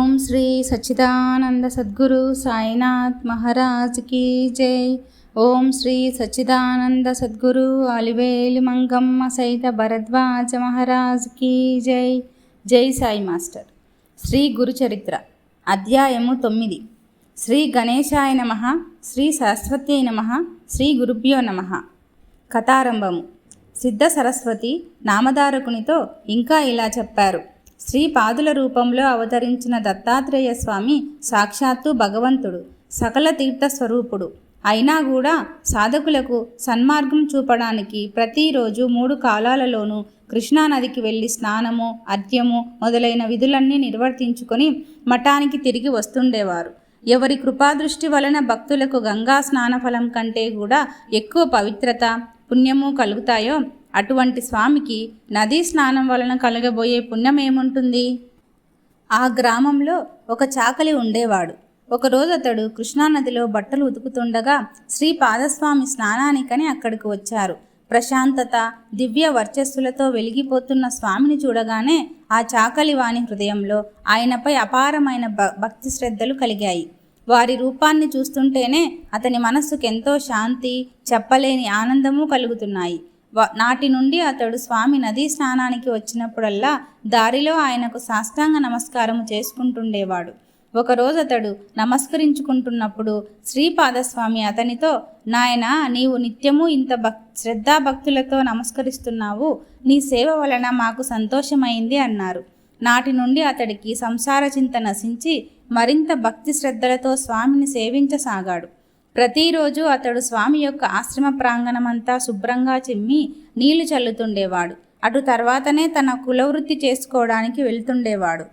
ఓం శ్రీ సచ్చిదానంద సద్గురు సాయినాథ్ మహారాజ్ కీ జై. ఓం శ్రీ సచ్చిదానంద సద్గురు అలివేలు మంగమ్మ సైత భరద్వాజ మహారాజ్ కీ జై. జై సాయి మాస్టర్. శ్రీ గురు చరిత్ర. అధ్యాయము తొమ్మిది. శ్రీ గణేశాయ నమ శ్రీ సరస్వతి నమ శ్రీ గురుభ్యో నమ. కథారంభము. సిద్ధ సరస్వతి నామధారకునితో ఇంకా ఇలా చెప్పారు. శ్రీ పాదుల రూపంలో అవతరించిన దత్తాత్రేయ స్వామి సాక్షాత్తు భగవంతుడు సకల తీర్థ స్వరూపుడు. అయినా కూడా సాధకులకు సన్మార్గం చూపడానికి ప్రతిరోజు మూడు కాలాలలోనూ కృష్ణానదికి వెళ్ళి స్నానము అర్ఘ్యము మొదలైన విధులన్నీ నిర్వర్తించుకొని మఠానికి తిరిగి వస్తుండేవారు. ఎవరి కృపాదృష్టి వలన భక్తులకు గంగా స్నాన ఫలం కంటే కూడా ఎక్కువ పవిత్రత పుణ్యము కలుగుతాయో అటువంటి స్వామికి నదీ స్నానం వలన కలగబోయే పుణ్యం ఏముంటుంది? ఆ గ్రామంలో ఒక చాకలి ఉండేవాడు. ఒకరోజు అతడు కృష్ణానదిలో బట్టలు ఉతుకుతుండగా శ్రీ పాదస్వామి స్నానానికని అక్కడికి వచ్చారు. ప్రశాంతత దివ్య వర్చస్సులతో వెలిగిపోతున్న స్వామిని చూడగానే ఆ చాకలి వాణి హృదయంలో ఆయనపై అపారమైన భ భక్తి శ్రద్ధలు కలిగాయి. వారి రూపాన్ని చూస్తుంటేనే అతని మనస్సుకు ఎంతో శాంతి చెప్పలేని ఆనందము కలుగుతున్నాయి. నాటి నుండి అతడు స్వామి నదీ స్నానానికి వచ్చినప్పుడల్లా దారిలో ఆయనకు సాష్టాంగ నమస్కారము చేసుకుంటుండేవాడు. ఒకరోజు అతడు నమస్కరించుకుంటున్నప్పుడు శ్రీపాదస్వామి అతనితో నాయన నీవు నిత్యము ఇంత భక్ శ్రద్ధాభక్తులతో నమస్కరిస్తున్నావు నీ సేవ వలన మాకు సంతోషమైంది అన్నారు. నాటి నుండి అతడికి సంసార చింత నశించి మరింత భక్తి శ్రద్ధలతో స్వామిని సేవించసాగాడు. ప్రతిరోజు అతడు స్వామి యొక్క ఆశ్రమ ప్రాంగణమంతా శుభ్రంగా చిమ్మి నీళ్ళు చల్లుతుండేవాడు. అటు తర్వాతనే తన కులవృత్తి చేసుకోవడానికి వెళ్తుండేవాడు.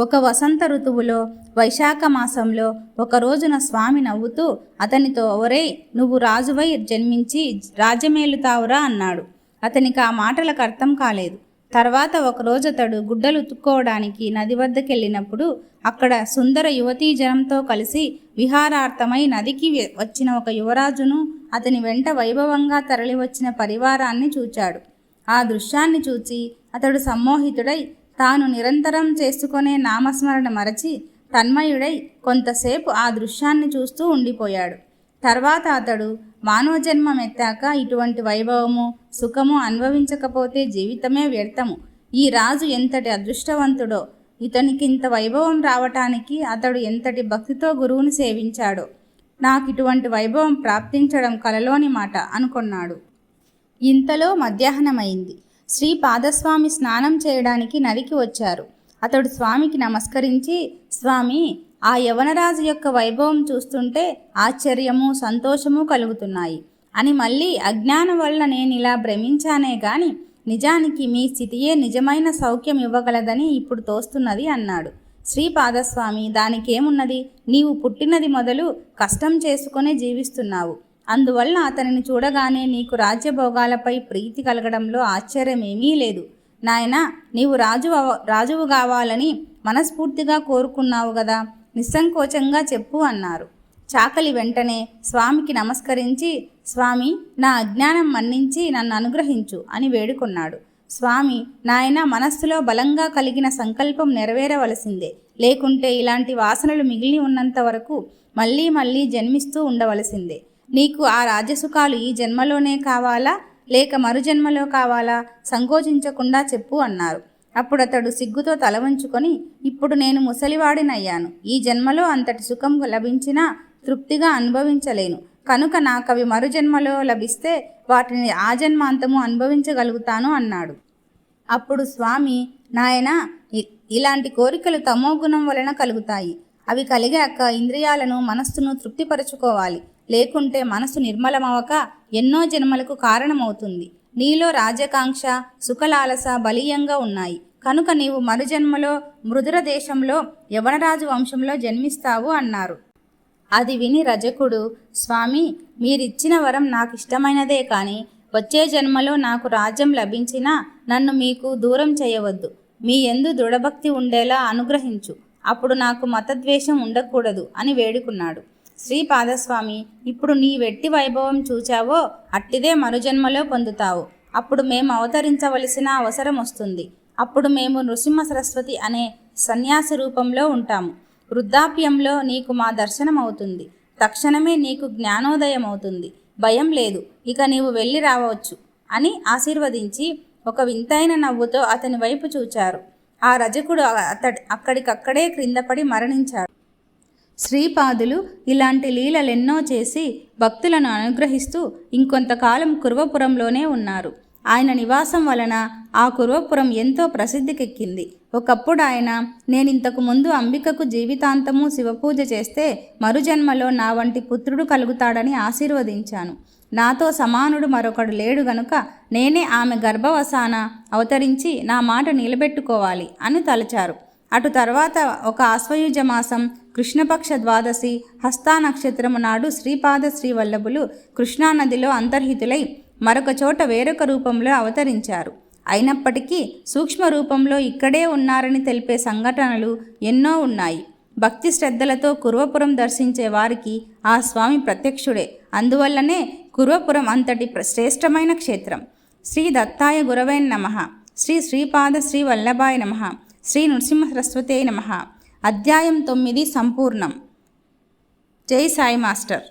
ఒక వసంత ఋతువులో వైశాఖ మాసంలో ఒక రోజున స్వామి నవ్వుతూ అతనితో ఒరే నువ్వు రాజువై జన్మించి రాజ్యమేలుతావురా అన్నాడు. అతనికి ఆ మాటలకు అర్థం కాలేదు. తర్వాత ఒకరోజు అతడు గుడ్డలు ఉతుక్కోవడానికి నది వద్దకెళ్ళినప్పుడు అక్కడ సుందర యువతీ జనంతో కలిసి విహారార్థమై నదికి వచ్చిన ఒక యువరాజును అతని వెంట వైభవంగా తరలివచ్చిన పరివారాన్ని చూచాడు. ఆ దృశ్యాన్ని చూచి అతడు సమ్మోహితుడై తాను నిరంతరం చేసుకునే నామస్మరణ మరచి తన్మయుడై కొంతసేపు ఆ దృశ్యాన్ని చూస్తూ ఉండిపోయాడు. తర్వాత అతడు మానవ జన్మం ఎత్తాక ఇటువంటి వైభవము సుఖము అనుభవించకపోతే జీవితమే వ్యర్థము. ఈ రాజు ఎంతటి అదృష్టవంతుడో ఇతనికి ఇంత వైభవం రావటానికి అతడు ఎంతటి భక్తితో గురువును సేవించాడో నాకు ఇటువంటి వైభవం ప్రాప్తించడం కలలోని మాట అనుకున్నాడు. ఇంతలో మధ్యాహ్నమైంది. శ్రీ పాదస్వామి స్నానం చేయడానికి నదికి వచ్చారు. అతడు స్వామికి నమస్కరించి స్వామి ఆ యవనరాజు యొక్క వైభవం చూస్తుంటే ఆశ్చర్యము సంతోషము కలుగుతున్నాయి. అని మళ్ళీ అజ్ఞానం వల్ల నేను ఇలా భ్రమించానే గాని నిజానికి మీ స్థితియే నిజమైన సౌఖ్యం ఇవ్వగలదని ఇప్పుడు తోస్తున్నది అన్నాడు. శ్రీపాదస్వామి దానికేమున్నది? నీవు పుట్టినది మొదలు కష్టం చేసుకునే జీవిస్తున్నావు. అందువల్ల అతనిని చూడగానే నీకు రాజ్యభోగాలపై ప్రీతి కలగడంలో ఆశ్చర్యమేమీ లేదు. నాయన నీవు రాజు రాజువు కావాలని మనస్ఫూర్తిగా కోరుకున్నావు కదా నిస్సంకోచంగా చెప్పు అన్నారు. చాకలి వెంటనే స్వామికి నమస్కరించి స్వామి నా అజ్ఞానం మన్నించి నన్ను అనుగ్రహించు అని వేడుకున్నాడు. స్వామి నాయన మనస్సులో బలంగా కలిగిన సంకల్పం నెరవేరవలసిందే. లేకుంటే ఇలాంటి వాసనలు మిగిలి ఉన్నంత వరకు మళ్ళీ మళ్ళీ జన్మిస్తూ ఉండవలసిందే. నీకు ఆ రాజసుఖాలు ఈ జన్మలోనే కావాలా? లేక మరుజన్మలో కావాలా? సంకోచించకుండా చెప్పు అన్నారు. అప్పుడు అతడు సిగ్గుతో తల వంచుకొని ఇప్పుడు నేను ముసలివాడినయ్యాను. ఈ జన్మలో అంతటి సుఖం లభించినా తృప్తిగా అనుభవించలేను. కనుక నాకు అవి మరుజన్మలో లభిస్తే వాటిని ఆ జన్మాంతము అనుభవించగలుగుతాను అన్నాడు. అప్పుడు స్వామి నాయన ఇలాంటి కోరికలు తమో గుణం వలన కలుగుతాయి. అవి కలిగాక ఇంద్రియాలను మనస్సును తృప్తిపరచుకోవాలి. లేకుంటే మనసు నిర్మలమవక ఎన్నో జన్మలకు కారణమవుతుంది. నీలో రాజకాంక్ష సుఖలాలస బలీయంగా ఉన్నాయి. కనుక నీవు మరుజన్మలో మృదుర దేశంలో యవనరాజు వంశంలో జన్మిస్తావు అన్నారు. అది విని రజకుడు స్వామి మీరిచ్చిన వరం నాకు ఇష్టమైనదే కానీ వచ్చే జన్మలో నాకు రాజ్యం లభించినా నన్ను మీకు దూరం చేయవద్దు. మీ ఎందు దృఢభక్తి ఉండేలా అనుగ్రహించు. అప్పుడు నాకు మతద్వేషం ఉండకూడదు అని వేడుకున్నాడు. శ్రీపాదస్వామి ఇప్పుడు నీ వెట్టి వైభవం చూచావో అట్టిదే మరుజన్మలో పొందుతావు. అప్పుడు మేము అవతరించవలసిన అవసరం వస్తుంది. అప్పుడు మేము నృసింహ సరస్వతి అనే సన్యాసి రూపంలో ఉంటాము. వృద్ధాప్యంలో నీకు మా దర్శనం అవుతుంది. తక్షణమే నీకు జ్ఞానోదయం అవుతుంది. భయం లేదు. ఇక నీవు వెళ్ళి రావచ్చు అని ఆశీర్వదించి ఒక వింతైన నవ్వుతో అతని వైపు చూచారు. ఆ రజకుడు అతడి అక్కడికక్కడే క్రిందపడి మరణించాడు. శ్రీపాదులు ఇలాంటి లీలలెన్నో చేసి భక్తులను అనుగ్రహిస్తూ ఇంకొంతకాలం కుర్వపురంలోనే ఉన్నారు. ఆయన నివాసం వలన ఆ కుర్వపురం ఎంతో ప్రసిద్ధికెక్కింది. ఒకప్పుడు ఆయన నేనింతకు ముందు అంబికకు జీవితాంతము శివపూజ చేస్తే మరుజన్మలో నా వంటి పుత్రుడు కలుగుతాడని ఆశీర్వదించాను. నాతో సమానుడు మరొకడు లేడు గనుక నేనే ఆమె గర్భవసాన అవతరించి నా మాట నిలబెట్టుకోవాలి అని తలచారు. అటు తర్వాత ఒక ఆశ్వయుజ మాసం కృష్ణపక్ష ద్వాదశి హస్తా నక్షత్రము నాడు శ్రీపాద శ్రీవల్లభులు కృష్ణానదిలో అంతర్హితులై మరొక చోట వేరొక రూపంలో అవతరించారు. అయినప్పటికీ సూక్ష్మ రూపంలో ఇక్కడే ఉన్నారని తెలిపే సంఘటనలు ఎన్నో ఉన్నాయి. భక్తి శ్రద్ధలతో కుర్వపురం దర్శించే వారికి ఆ స్వామి ప్రత్యక్షుడే. అందువల్లనే కుర్వపురం అంతటి శ్రేష్టమైన క్షేత్రం. శ్రీ దత్తాయ గురవై నమ. శ్రీ శ్రీపాద శ్రీ వల్లభాయ నమ. శ్రీ నృసింహ సరస్వతే నమ. అధ్యాయం తొమ్మిది సంపూర్ణం. జై సాయి మాస్టర్.